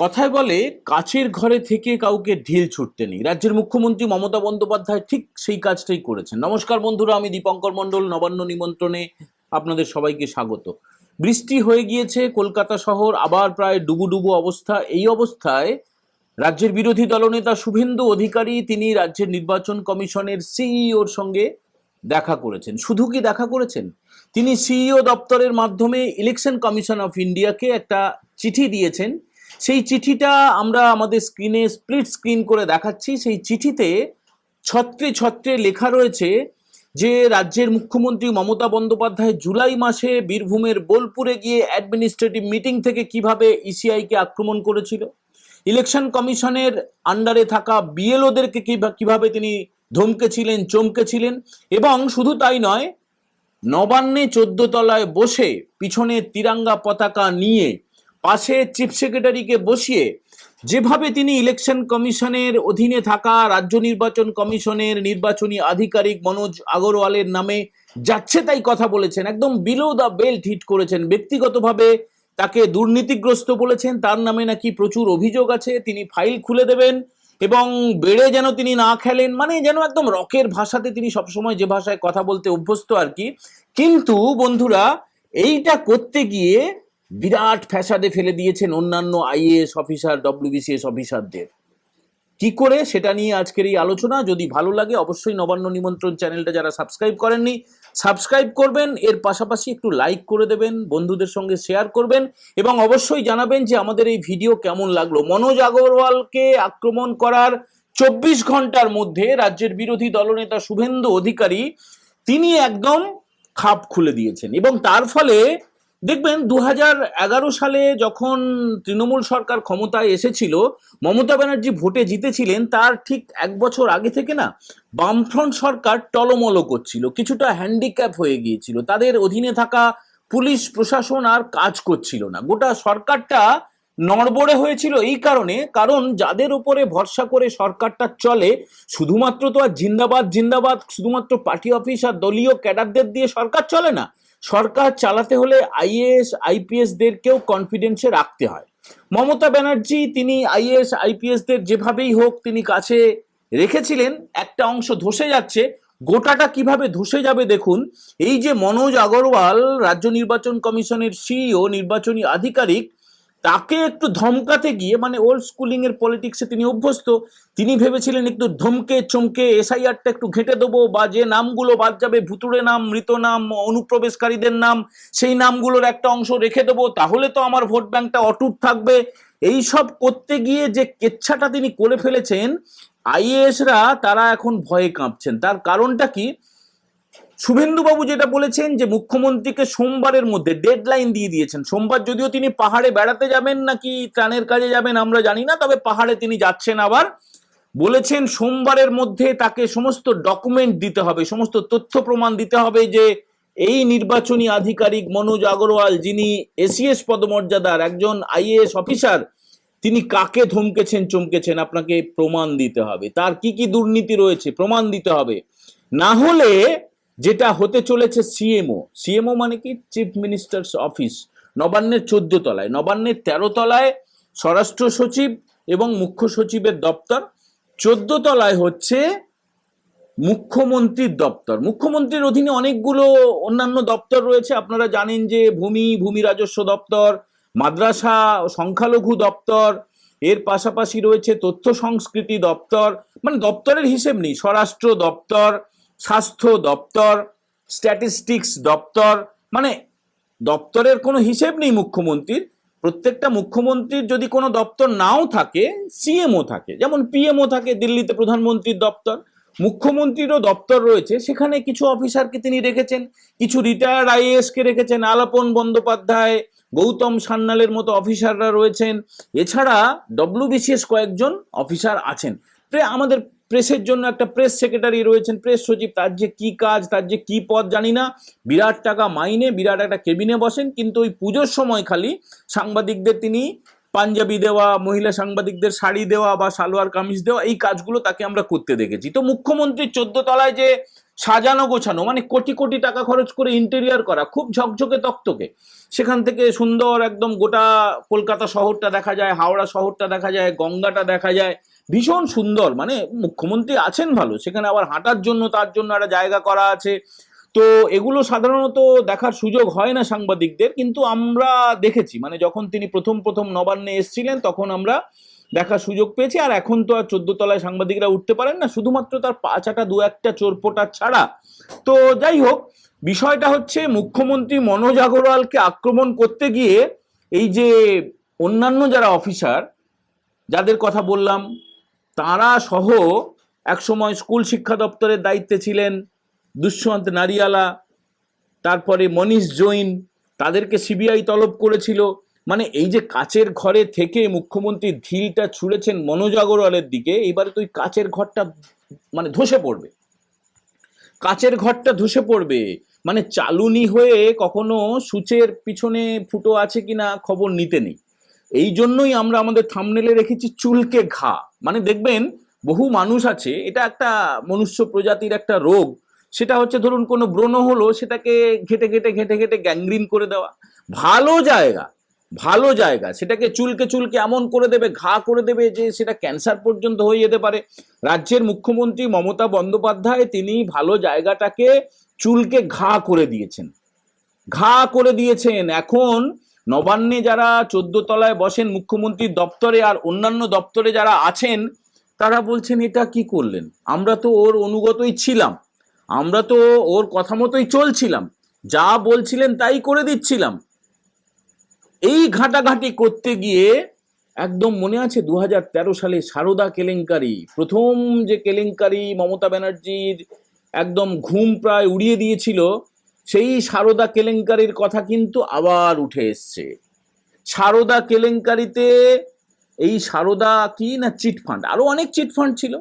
কথায় বলে, কাছের ঘরে থেকে কাউকে ঢিল ছুটতে নেই। রাজ্যের মুখ্যমন্ত্রী মমতা বন্দ্যোপাধ্যায় ঠিক সেই কাজটাই করেছেন। নমস্কার বন্ধুরা, আমি দীপঙ্কর মণ্ডল, নবান্ন নিমন্ত্রণে আপনাদের সবাইকে স্বাগত। বৃষ্টি হয়ে গিয়েছে, কলকাতা শহর আবার প্রায় ডুবুডুবু অবস্থা। এই অবস্থায় রাজ্যের বিরোধী দলনেতা শুভেন্দু অধিকারী তিনি রাজ্যের নির্বাচন কমিশনের সিইওর সঙ্গে দেখা করেছেন। শুধু কি দেখা করেছেন? তিনি সিইও দপ্তরের মাধ্যমে ইলেকশন কমিশন অফ ইন্ডিয়াকে একটা চিঠি দিয়েছেন। সেই চিঠিটা আমরা আমাদের স্ক্রিনে স্প্লিট স্ক্রিন করে দেখাচ্ছি। সেই চিঠিতে ছত্রে ছত্রে লেখা রয়েছে যে, রাজ্যের মুখ্যমন্ত্রী মমতা বন্দ্যোপাধ্যায় জুলাই মাসে বীরভূমের বোলপুরে গিয়ে অ্যাডমিনিস্ট্রেটিভ মিটিং থেকে কীভাবে ইসিআইকে আক্রমণ করেছিল? ইলেকশন কমিশনের আন্ডারে থাকা বিএলওদেরকে কীভাবে তিনি ধমকেছিলেন, চমকেছিলেন? এবং শুধু তাই নয়, নবান্নে চোদ্দ তলায় বসে পিছনে তিরাঙ্গা পতাকা নিয়ে পাশে চিফ সেক্রেটারিকে বসিয়ে যেভাবে তিনি ইলেকশন কমিশনের অধীনে থাকা রাজ্য নির্বাচন কমিশনের নির্বাচনী আধিকারিক মনোজ আগরওয়ালের নামে যাচ্ছে তাই কথা বলেছেন। একদম বিলো দ্য বেল্ট হিট করেছেন। ব্যক্তিগতভাবে তাকে দুর্নীতিগ্রস্ত বলেছেন। তার নামে নাকি প্রচুর অভিযোগ আছে। তিনি ফাইল খুলে দেবেন এবং বেড়ে যেন তিনি না খেলেন মানে যেন একদম রকের ভাষাতে তিনি সবসময় যে ভাষায় কথা বলতে অভ্যস্ত আর কি। কিন্তু বন্ধুরা, এইটা করতে গিয়ে বিরাট ফ্যাসাদে ফেলে দিয়েছেন অন্যান্য আইএএস অফিসার ডব্লিউবিসিএস অফিসারদের। কি করে? সেটা নিয়ে আজকের এই আলোচনা। যদি ভালো লাগে, অবশ্যই নবান্ন নিমন্ত্রণ চ্যানেলটা যারা সাবস্ক্রাইব করেননি, সাবস্ক্রাইব করবেন। এর পাশাপাশি একটু লাইক করে দেবেন, বন্ধুদের সঙ্গে শেয়ার করবেন, এবং অবশ্যই জানাবেন যে আমাদের এই ভিডিও কেমন লাগল। মনোজ আগরওয়ালকে আক্রমণ করার চব্বিশ ঘণ্টার মধ্যে রাজ্যের বিরোধী দলনেতা শুভেন্দু অধিকারী, তিনি একদম খাপ খুলে দিয়েছেন। এবং তার ফলে দেখবেন দু হাজার এগারো সালে যখন তৃণমূল সরকার ক্ষমতায় এসেছিল, মমতা ব্যানার্জি ভোটে জিতেছিলেন, তার ঠিক এক বছর আগে থেকে না বামফ্রন্ট সরকার টলমলো করছিল, কিছুটা হ্যান্ডিক্যাপ হয়ে গিয়েছিল। তাদের অধীনে থাকা পুলিশ, প্রশাসন আর কাজ করছিল না। গোটা সরকারটা নড়বড়ে হয়েছিল এই কারণে, কারণ যাদের উপরে ভরসা করে সরকারটা চলে, শুধুমাত্র তো আর জিন্দাবাদ জিন্দাবাদ, শুধুমাত্র পার্টি অফিস আর দলীয় ক্যাডারদের দিয়ে সরকার চলে না সরকার চালাতে হলে আইএএস আইপিএসদেরকেও কনফিডেন্সে রাখতে হয়। মমতা ব্যানার্জি, তিনি আইএএস, আইপিএসদের যেভাবেই হোক তিনি কাছে রেখেছিলেন, একটা অংশ ধসে যাচ্ছে। গোটাটা কীভাবে ধসে যাবে দেখুন, এই যে মনোজ আগরওয়াল রাজ্য নির্বাচন কমিশনের সিইও নির্বাচনী আধিকারিক তাকে একটু ধমকাতে গিয়ে মানে ওল্ড স্কুলিং এর পলিটিক্সে তিনি অভ্যস্ত, তিনি ভেবেছিলেন একটু ধমকে, চমকে এসআইআরটা একটু ঘেঁটে দেবো বা যে নামগুলো বাদ যাবে, ভুতুড়ে নাম, মৃত নাম, অনুপ্রবেশকারীদের নাম, সেই নামগুলোর একটা অংশ রেখে দেবো, তাহলে তো আমার ভোট ব্যাংকটা অটুট থাকবে। এই সব করতে গিয়ে যে কেচ্ছাটা তিনি করে ফেলেছেন আইএএসরা তারা এখন ভয়ে কাঁপছেন। তার কারণটা কি? শুভেন্দুবাবু যেটা বলেছেন যে মুখ্যমন্ত্রীকে সোমবারের মধ্যে ডেডলাইন দিয়ে দিয়েছেন। সোমবার যদিও তিনি পাহাড়ে বেড়াতে যাবেন নাকি ত্রাণের কাজে যাবেন আমরা জানি না, তবে পাহাড়ে তিনি যাচ্ছেন আবার। বলেছেন সোমবারের মধ্যে তাকে সমস্ত ডকুমেন্ট দিতে হবে, সমস্ত তথ্য প্রমাণ দিতে হবে যে এই নির্বাচনী আধিকারিক মনোজ আগরওয়াল যিনি এসিএস পদমর্যাদার একজন আইএএস অফিসার, তিনি কাকে ধমকেছেন, চমকেছেন আপনাকে প্রমাণ দিতে হবে। তার কি কি দুর্নীতি রয়েছে প্রমাণ দিতে হবে। না হলে যেটা হতে চলেছে সিএমও সিএমও মানে কি? চিফ মিনিস্টার্স অফিস নবান্নের চোদ্দ তলায়। নবান্নের তেরো তলায় স্বরাষ্ট্র সচিব এবং মুখ্য সচিবের দপ্তর। চোদ্দ তলায় হচ্ছে মুখ্যমন্ত্রীর দপ্তর। মুখ্যমন্ত্রীর অধীনে অনেকগুলো অন্যান্য দপ্তর রয়েছে। আপনারা জানেন যে ভূমি ভূমি রাজস্ব দপ্তর, মাদ্রাসা, সংখ্যালঘু দপ্তর, এর পাশাপাশি রয়েছে তথ্য সংস্কৃতি দপ্তর। মানে দপ্তরের হিসেব নেই, স্বরাষ্ট্র দপ্তর স্বাস্থ্য দপ্তর স্ট্যাটিস্টিক্স দপ্তর মানে দপ্তরের কোনো হিসেব নেই মুখ্যমন্ত্রীর। প্রত্যেকটা মুখ্যমন্ত্রীর যদি কোনো দপ্তর নাও থাকে সিএমও থাকে, যেমন পিএমও থাকে দিল্লিতে প্রধানমন্ত্রীর দপ্তর। মুখ্যমন্ত্রীরও দপ্তর রয়েছে, সেখানে কিছু অফিসারকে তিনি রেখেছেন, কিছু রিটায়ার্ড আইএএসকে রেখেছেন, আলাপন বন্দ্যোপাধ্যায়, গৌতম সান্যালের মতো অফিসাররা রয়েছেন। এছাড়া ডব্লিউবিসিএস কয়েকজন অফিসার আছেন। আমাদের প্রেসের জন্য একটা প্রেস সেক্রেটারি রয়েছেন। প্রেস সচিব, তার যে কি কাজ, তার যে কি পদ জানি না। বিরাট টাকা মাইনে, বিরাট একটা কেবিনে বসেন, কিন্তু ওই পুজোর সময় খালি সাংবাদিকদের তিনি পাঞ্জাবি দেওয়া, মহিলা সাংবাদিকদের শাড়ি দেওয়া বা সালোয়ার কামিজ দেওয়া, এই কাজগুলো তাকে আমরা করতে দেখেছি। তো মুখ্যমন্ত্রী চোদ্দ তলায় যে সাজানো গোছানো মানে কোটি কোটি টাকা খরচ করে ইন্টেরিয়ার করা, খুব ঝকঝকে তকতকে। সেখান থেকে সুন্দর একদম গোটা কলকাতা শহরটা দেখা যায়, হাওড়া শহরটা দেখা যায়, গঙ্গাটা দেখা যায় ভীষণ সুন্দর মানে মুখ্যমন্ত্রী আছেন ভালো, সেখানে আবার হাঁটার জন্য তার জন্য একটা জায়গা করা আছে। তো এগুলো সাধারণত দেখার সুযোগ হয় না সাংবাদিকদের, কিন্তু আমরা দেখেছি মানে যখন তিনি প্রথম প্রথম নবান্নে এসেছিলেন, তখন আমরা দেখার সুযোগ পেয়েছি, আর এখন তো আর চোদ্দ তলায় সাংবাদিকরা উঠতে পারেন না, শুধুমাত্র তার পা চাটা দু একটা চোরপোটা ছাড়া। তো যাই হোক, বিষয়টা হচ্ছে মুখ্যমন্ত্রী মনোজ আগরওয়ালকে আক্রমণ করতে গিয়ে এই যে অন্যান্য যারা অফিসার, যাদের কথা বললাম তারা সহ একসময় স্কুল শিক্ষা দপ্তরের দায়িত্বে ছিলেন দুষ্যন্ত নারিয়ালা, তারপরে মনীষ জৈন, তাদেরকে সিবিআই তলব করেছিল। মানে এই যে কাচের ঘরে থেকে মুখ্যমন্ত্রী ঢিলটা ছুঁড়েছেন মনোজ আগরওয়ালের দিকে, এবারে তো ওই কাচের ঘরটা মানে ধসে পড়বে। কাচের ঘরটা ধসে পড়বে। মানে চালুনি হয়ে কখনো সূচের পিছনে ফুটো আছে কিনা খবর নিতে নেই। এই জন্যই আমরা আমাদের থামনেলে রেখেছি চুলকে ঘা। মানে দেখবেন, বহু মানুষ আছে, এটা একটা মনুষ্য প্রজাতির একটা রোগ। সেটা হচ্ছে ধরুন, কোনো ব্রণ হলো, সেটাকে ঘেটে ঘেটে ঘেটে ঘেটে গ্যাংগ্রিন করে দেওয়া। ভালো জায়গা ভালো জায়গা, সেটাকে চুলকে চুলকে এমন করে দেবে, ঘা করে দেবে যে সেটা ক্যান্সার পর্যন্ত হয়ে যেতে পারে। রাজ্যের মুখ্যমন্ত্রী মমতা বন্দ্যোপাধ্যায় তিনি ভালো জায়গাটাকে চুলকে ঘা করে দিয়েছেন। ঘা করে দিয়েছেন। এখন নবান্নে যারা চোদ্দ তলায় বসেন মুখ্যমন্ত্রীর দপ্তরে আর অন্যান্য দপ্তরে যারা আছেন, তারা বলছেন, এটা কি করলেন? আমরা তো ওর অনুগতই ছিলাম। আমরা তো ওর কথা মতোই চলছিলাম। যা বলছিলেন তাই করে দিচ্ছিলাম। এই ঘাটাঘাটি করতে গিয়ে একদম মনে আছে দু হাজার তেরো সালে সারদা কেলেঙ্কারি, প্রথম যে কেলেঙ্কারি মমতা ব্যানার্জির একদম ঘুম প্রায় উড়িয়ে দিয়েছিল সেই সারদা কেলেঙ্কারির কথা কিন্তু আবার উঠে এসছে। সারদা কেলেঙ্কারিতে এই সারদা কি না চিটফান্ড আরও অনেক চিটফান্ড ছিল।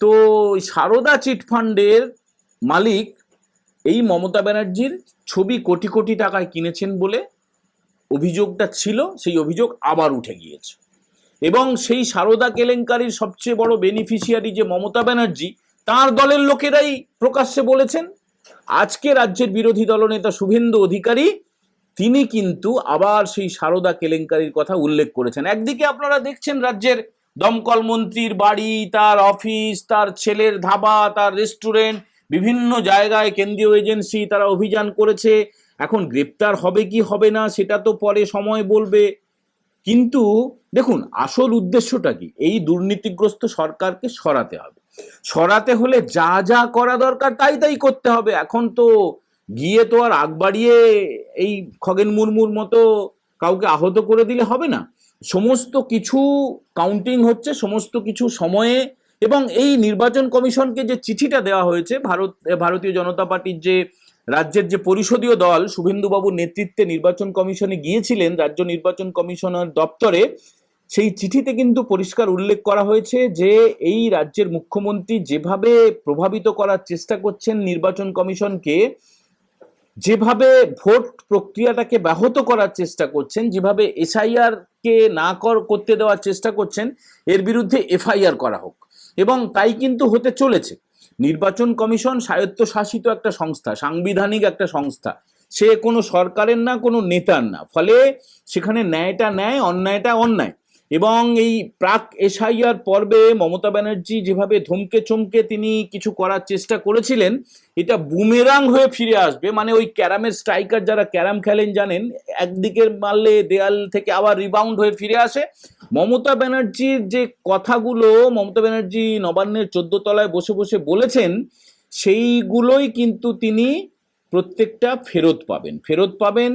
তো সারদা চিটফান্ডের মালিক এই মমতা ব্যানার্জির ছবি কোটি কোটি টাকায় কিনেছেন বলে অভিযোগটা ছিল, সেই অভিযোগ আবার উঠে গিয়েছে। এবং সেই সারদা কেলেঙ্কারির সবচেয়ে বড় বেনিফিশিয়ারি যে মমতা ব্যানার্জি, তার দলের লোকেরাই প্রকাশ্যে বলেছেন আজকে রাজ্যের বিরোধী দলনেতা শুভেন্দু অধিকারী, তিনি কিন্তু আবার সেই সারদা কেলেঙ্কারির কথা উল্লেখ করেছেন। একদিকে আপনারা দেখছেন রাজ্যের দমকল মন্ত্রীর বাড়ি, তার অফিস, তার ছেলের ধাবা, তার রেস্টুরেন্ট, বিভিন্ন জায়গায় কেন্দ্রীয় এজেন্সি তারা অভিযান করেছে। এখন গ্রেপ্তার হবে কি হবে না, সেটা তো পরে সময় বলবে। কিন্তু দেখুন, আসল উদ্দেশ্যটা কি? এই দুর্নীতিগ্রস্ত সরকারকে সরাতে হবে। সরাতে হলে যা যা করা দরকার তাই তাই করতে হবে। এখন তো গিয়ে তো আর আগ বাড়িয়ে এই খগেন মুর্মুর মতো কাউকে আহত করে দিলে হবে না। সমস্ত কিছু কাউন্টিং হচ্ছে, সমস্ত কিছু সময়ে এবং এই নির্বাচন কমিশনকে যে চিঠিটা দেওয়া হয়েছে, ভারত, ভারতীয় জনতা পার্টির যে রাজ্যের যে পরিষদীয় দল শুভেন্দুবাবুর নেতৃত্বে নির্বাচন কমিশনে গিয়েছিলেন, রাজ্য নির্বাচন কমিশনার দপ্তরে। সেই চিঠিতে কিন্তু পরিষ্কার উল্লেখ করা হয়েছে যে, এই রাজ্যের মুখ্যমন্ত্রী যেভাবে প্রভাবিত করার চেষ্টা করছেন নির্বাচন কমিশনকে, যেভাবে ভোট প্রক্রিয়াটাকে ব্যাহত করার চেষ্টা করছেন, যেভাবে এসআইআর কে না কর, করতে দেওয়ার চেষ্টা করছেন, এর বিরুদ্ধে এফআইআর করা হোক। এবং তাই কিন্তু হতে চলেছে। নির্বাচন কমিশন স্বায়ত্তশাসিত একটা সংস্থা, সাংবিধানিক একটা সংস্থা। সে কোনো সরকারের না, কোনো নেতার না। ফলে সেখানে ন্যায়টা ন্যায়, অন্যায়টা অন্যায়। এবং এই প্রাক এসআইআর পর্বে মমতা ব্যানার্জি যেভাবে ধমকে চমকে তিনি কিছু করার চেষ্টা করেছিলেন, এটা বুমেরাং হয়ে ফিরে আসবে। মানে ওই ক্যারামের স্ট্রাইকার যারা ক্যারাম খেলেন জানেন, একদিকের মারলে দেয়াল থেকে আবার রিবাউন্ড হয়ে ফিরে আসে। মমতা ব্যানার্জির যে কথাগুলো মমতা ব্যানার্জি নবান্নের চোদ্দ তলায় বসে বসে বলেছেন, সেইগুলোই কিন্তু তিনি প্রত্যেকটা ফেরত পাবেন। ফেরত পাবেন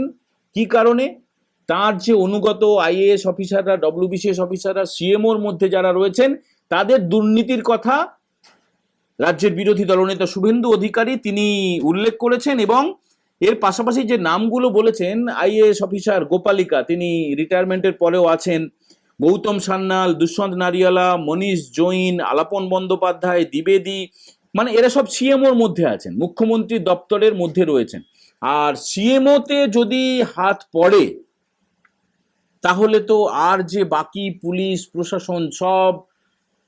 কি কারণে? তার যে অনুগত আইএএস অফিসাররা, ডব্লিউবিসিএস অফিসাররা, সিএমওর মধ্যে যারা রয়েছেন, তাদের দুর্নীতির কথা রাজ্যের বিরোধী দলনেতা শুভেন্দু অধিকারী তিনি উল্লেখ করেছেন এবং এর পাশাপাশি যে নামগুলো বলেছেন, আইএএস অফিসার গোপালিকা, তিনি রিটায়ারমেন্টের পরেও আছেন। গৌতম সান্যাল, দুষ্যন্ত নারিয়ালা, মনীষ জৈন, আলাপন বন্দ্যোপাধ্যায়, দ্বিবেদী মানে এরা সব সিএমওর মধ্যে আছেন মুখ্যমন্ত্রী দপ্তরের মধ্যে রয়েছেন। আর সিএমওতে যদি হাত পড়ে তাহলে তো আর যে বাকি পুলিশ, প্রশাসন সব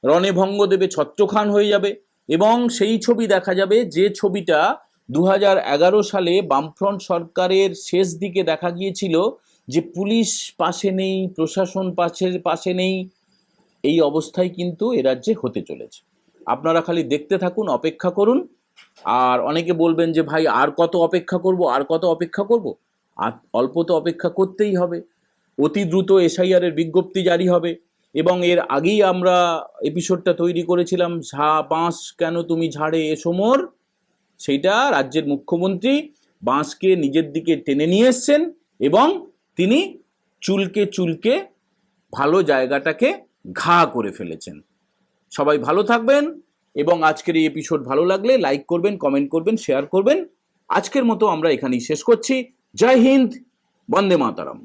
রণে ভঙ্গ দেবে ছত্রখান হয়ে যাবে এবং সেই ছবি দেখা যাবে যে ছবিটা দু সালে বামফ্রন্ট সরকারের শেষ দিকে দেখা গিয়েছিল যে পুলিশ পাশে নেই, প্রশাসন পাশে পাশে নেই। এই অবস্থায় কিন্তু এ রাজ্যে হতে চলেছে। আপনারা খালি দেখতে থাকুন, অপেক্ষা করুন। আর অনেকে বলবেন যে ভাই, আর কত অপেক্ষা করব, আর কত অপেক্ষা করব? আর অল্প তো অপেক্ষা করতেই হবে। অতি দ্রুত এসআইআরের বিজ্ঞপ্তি জারি হবে এবং এর আগেই আমরা এপিসোডটা তৈরি করেছিলাম, ঝা বাঁশ কেন তুমি ঝাড়ে এসো মোর? সেইটা রাজ্যের মুখ্যমন্ত্রী বাঁশকে নিজের দিকে টেনে নিয়ে এসছেন এবং তিনি চুলকে চুলকে ভালো জায়গাটাকে ঘা করে ফেলেছেন। সবাই ভালো থাকবেন এবং আজকের এই এপিসোড ভালো লাগলে লাইক করবেন কমেন্ট করবেন শেয়ার করবেন। আজকের মতো আমরা এখানেই শেষ করছি। জয় হিন্দ, বন্দে মাতারাম।